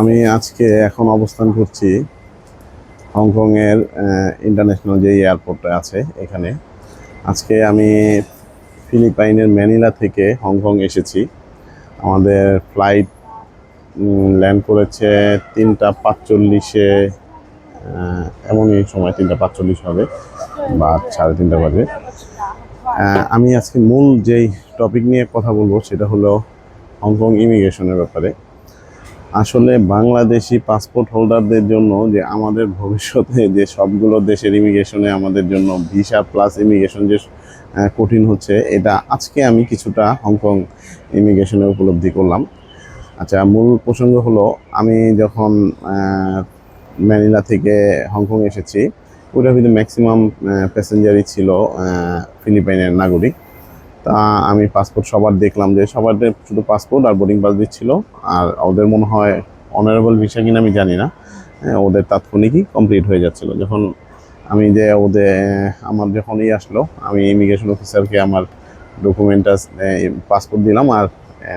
আমি আজকে এখন অবস্থান করছি হংকংয়ের ইন্টারন্যাশনাল যে এয়ারপোর্টে আছে এখানে। আজকে আমি ফিলিপাইনের ম্যানিলা থেকে হংকং এসেছি। আমাদের ফ্লাইট ল্যান্ড করেছে তিনটা পাঁচচল্লিশে এমনই সময় তিনটা পাঁচচল্লিশ হবে, বা সাড়ে তিনটা বাজে। আমি আজকে মূল যেই টপিক নিয়ে কথা বলব সেটা হলো হংকং ইমিগ্রেশনের ব্যাপারে। আসলে বাংলাদেশি পাসপোর্ট হোল্ডারদের জন্য যে আমাদের ভবিষ্যতে যে সবগুলো দেশের ইমিগ্রেশনে আমাদের জন্য ভিসা প্লাস ইমিগ্রেশন যে কঠিন হচ্ছে, এটা আজকে আমি কিছুটা হংকং ইমিগ্রেশনে উপলব্ধি করলাম। আচ্ছা মূল প্রসঙ্গ হলো, আমি যখন ম্যানিলা থেকে হংকং এসেছি ওটার ভিতরে ম্যাক্সিমাম প্যাসেঞ্জারই ছিল ফিলিপাইনের নাগরিক। তা আমি পাসপোর্ট সবার দেখলাম যে সবার শুধু পাসপোর্ট আর বোর্ডিং পাস দিচ্ছিল। আর ওদের মনে হয় অনারেবল ভিসা কিনা আমি জানি না। হ্যাঁ, ওদের তাৎক্ষণিকই কমপ্লিট হয়ে যাচ্ছিল। যখন আমি যে ওদের আমার যখন ই আসলো আমি ইমিগ্রেশন অফিসারকে আমার ডকুমেন্টাস পাসপোর্ট দিলাম আর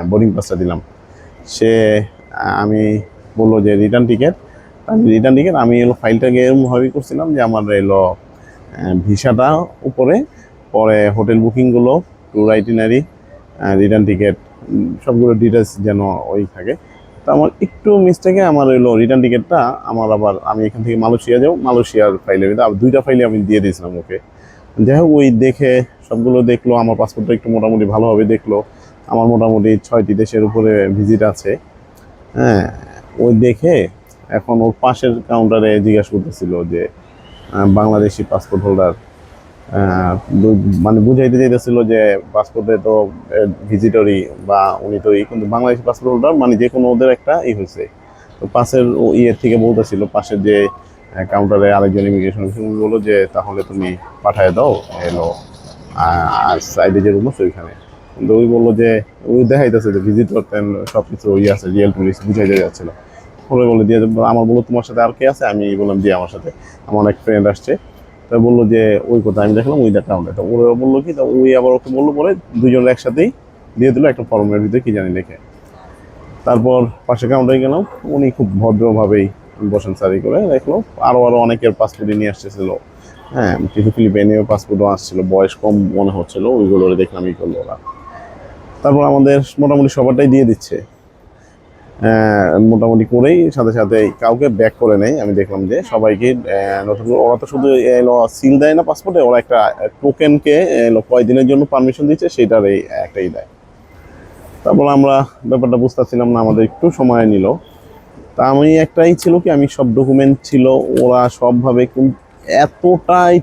বোর্ডিং পাসটা দিলাম। সে আমি বলল যে রিটার্ন টিকিট আমি রিটার্ন টিকিট আমি এলো ফাইলটাকে এরকমভাবেই করছিলাম যে আমার এলো ভিসাটা উপরে পরে হোটেল বুকিংগুলো ট্যুর আইটিনারি রিটার্ন টিকিট সবগুলো ডিটেলস যেন ওই থাকে। তো আমার একটু মিস্টেকে আমার হইল রিটার্ন টিকিটটা আমার আবার আমি এখান থেকে মালয়েশিয়া যাব, মালয়েশিয়ার ফাইলে দুইটা ফাইলে আমি দিয়ে দিয়েছিলাম ওকে। যাই হোক, ওই দেখে সবগুলো দেখল, আমার পাসপোর্টটা একটু মোটামুটি ভালোভাবে দেখল। আমার মোটামুটি ছয়টি দেশের উপরে ভিজিট আছে। হ্যাঁ ওই দেখে এখন ওর পাশের কাউন্টারে জিজ্ঞাসা করতেছিল যে বাংলাদেশি পাসপোর্ট হোল্ডার মানে বুঝাইতে চাইতেছিল যে পাসপোর্টে তো ভিজিটরি বা উনি তো কিন্তু বাংলাদেশি পাসপোর্ট হোল্ডার মানে যে কোনো ওদের একটা ই হয়েছে তো পাশের ইয়ের থেকে বলতেছিল, পাশের যে কাউন্টারে আরেকজন ইমিগ্রেশন বলল যে, তাহলে তুমি পাঠায় দাও, এলো আর সাইডে যে রুম আছে ওইখানে। কিন্তু ওই বলল যে, ওই দেখাইতেছে যে ভিজিট করতেন সব কিছু ইয়ে আছে রিয়েল টুরিস্ট বুঝাই যাচ্ছিল। বলে দিয়ে, আমার বলল, তোমার সাথে আর কে আছে? আমি বললাম যে আমার সাথে। আমার এক ফ্রেন্ড আসছে তা বলল যে, ওই কথা আমি দেখলাম, ওই দেখা আমরা ওরা বলল কি, তা ওই আবার ওকে বলল পরে দুজন একসাথেই দিয়ে দিল একটা ফর্মের ভিতরে, কি জানি লিখে। তারপর পাশে কাউন্টারে গেলাম, উনি খুব ভদ্রভাবেই বসেন সারি করে, দেখল আরও আরও অনেকের পাসপোর্টই নিয়ে আসতেছিল। হ্যাঁ কিছু ফিলিপাইনীয় পাসপোর্টও আসছিল, বয়স কম মনে হচ্ছিল, ওইগুলো দেখলাম ই করল ওরা। তারপর আমাদের মোটামুটি সবারটাই দিয়ে দিচ্ছে। মোটামুটি করেই, সাথে সাথে কাউকে ব্যাক করে নেই। আমি দেখলাম যে সবাইকে নতুন ওরা তো শুধু সিল দেয় না পাসপোর্টে ওরা একটা টোকেনকে এলো কয়দিনের জন্য পারমিশন দিচ্ছে, সেটার এই একটাই দেয়। তারপর আমরা ব্যাপারটা বুঝতেছিলাম না, আমাদের একটু সময় নিল। তা আমি একটাই ছিল কি, আমি সব ডকুমেন্ট ছিল, ওরা সবভাবে এতটাই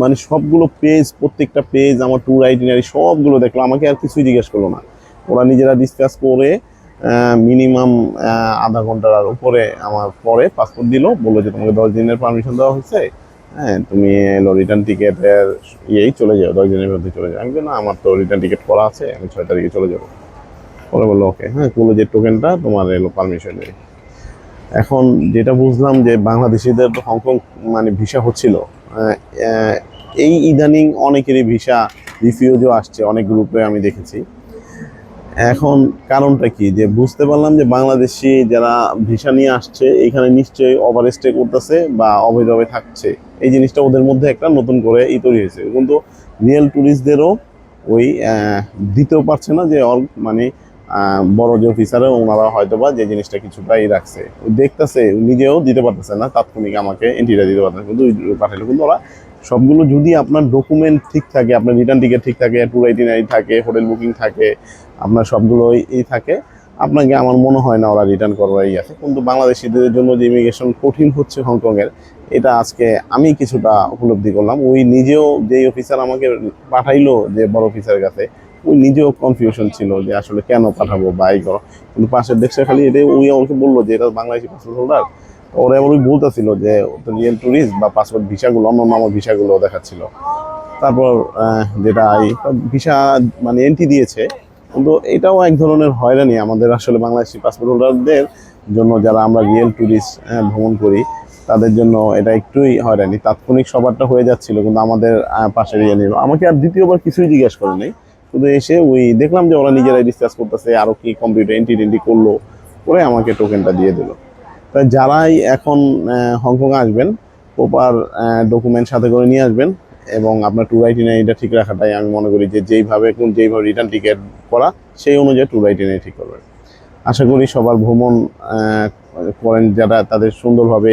মানে সবগুলো পেজ প্রত্যেকটা পেজ আমার ট্যুর আইটিনারি সবগুলো দেখল। আমাকে আর কিছুই জিজ্ঞেস করল না। ওরা নিজেরা ডিসকাস করে মিনিমাম আধা ঘণ্টার উপরে আমার পরে পাসপোর্ট দিল, বলল যে তোমাকে দশ দিনের পারমিশন দেওয়া হয়েছে। হ্যাঁ তুমি এলো রিটার্ন টিকিটের ইয়েই চলে যাও, দশ দিনের মধ্যে চলে যাও। আমি না, আমার তো রিটার্ন টিকিট করা আছে, আমি ছয় তারিখে চলে যাব। পরে বলল ওকে হ্যাঁ বলল যে টোকেনটা তোমার এলো পারমিশন নেই এখন যেটা বুঝলাম যে বাংলাদেশিদের তো হংকং মানে ভিসা হচ্ছিল এই ইদানিং অনেকেরই ভিসা রিফিউজও আসছে, অনেক গ্রুপে আমি দেখেছি। এখন কারণটা কি? যে বুঝতে পারলাম যে বাংলাদেশি যারা ভিসা নিয়ে আসছে, এখানে নিশ্চয়ই ওভার স্টে করতেছে বা অবৈধভাবে থাকছে। এই জিনিসটা ওদের মধ্যে একটা নতুন করে ই তৈরি হয়েছে। কিন্তু রিয়েল ট্যুরিস্টদেরও ওই দিতেও পারছে না যে অল মানে বড় যে অফিসারে ওনারা হয়তো বা যে জিনিসটা কিছুটা ই রাখছে। দেখতেছে নিজেও দিতে পারতেছে না, তাৎক্ষণিক আমাকে এন্ট্রিটা দিতে পারতেছে কিন্তু পাঠালো কিন্তু ওরা সবগুলো যদি আপনার ডকুমেন্ট ঠিক থাকে, আপনার রিটার্ন টিকিট ঠিক থাকে ট্যুর আইটিনারি থাকে হোটেল বুকিং থাকে, আপনার সবগুলো এই থাকে, আপনাকে আমার মনে হয় না ওরা রিটার্ন করবারই আছে। কিন্তু বাংলাদেশিদের জন্য যে ইমিগ্রেশন কঠিন হচ্ছে হংকংয়ের, এটা আজকে আমি কিছুটা উপলব্ধি করলাম। ওই নিজেও যেই অফিসার আমাকে পাঠাইলো যে বড় অফিসারের কাছে, ওই নিজেও কনফিউশন ছিল যে আসলে কেন পাঠাবো বা এই করো। কিন্তু পাশের দেশে খালি এটাই, ওই আমাকে বলল যে এটা বাংলাদেশি পাসপোর্ট হোল্ডার ওরা এমন বলতেছিল যে রিয়েল ট্যুরিস্ট বা পাসপোর্ট ভিসাগুলো অন্য অন্য ভিসাগুলো দেখাচ্ছিল। তারপর যেটা এই ভিসা মানে এন্ট্রি দিয়েছে কিন্তু এটাও এক ধরনের হয়রানি আমাদের আসলে বাংলাদেশি পাসপোর্ট হোল্ডারদের জন্য যারা আমরা রিয়েল ট্যুরিস্ট ভ্রমণ করি তাদের জন্য এটা একটুই হয়রানি। তাৎক্ষণিক সবারটা হয়ে যাচ্ছিল কিন্তু আমাদের আহ, পাশের ইয়ে নিল আমাকে আর দ্বিতীয়বার কিছুই জিজ্ঞেস করে নেই। শুধু এসে ওই দেখলাম যে ওরা নিজেরাই ডিসকাস করতেছে আরও কি কম্পিউটার এন্ট্রি টেন্ট্রি করল করে আমাকে টোকেনটা দিয়ে দিল। তা যারাই এখন হংকং আসবেন প্রপার ডকুমেন্ট সাথে করে নিয়ে আসবেন এবং আপনার ট্যুর আইটিনারিটা ঠিক রাখাটাই আমি মনে করি যে যেইভাবে কোন যেইভাবে রিটার্ন টিকিট করা, সেই অনুযায়ী ট্যুর আইটিনারি ঠিক করবেন। আশা করি সবার ভ্রমণ করেন যারা, তাদের সুন্দরভাবে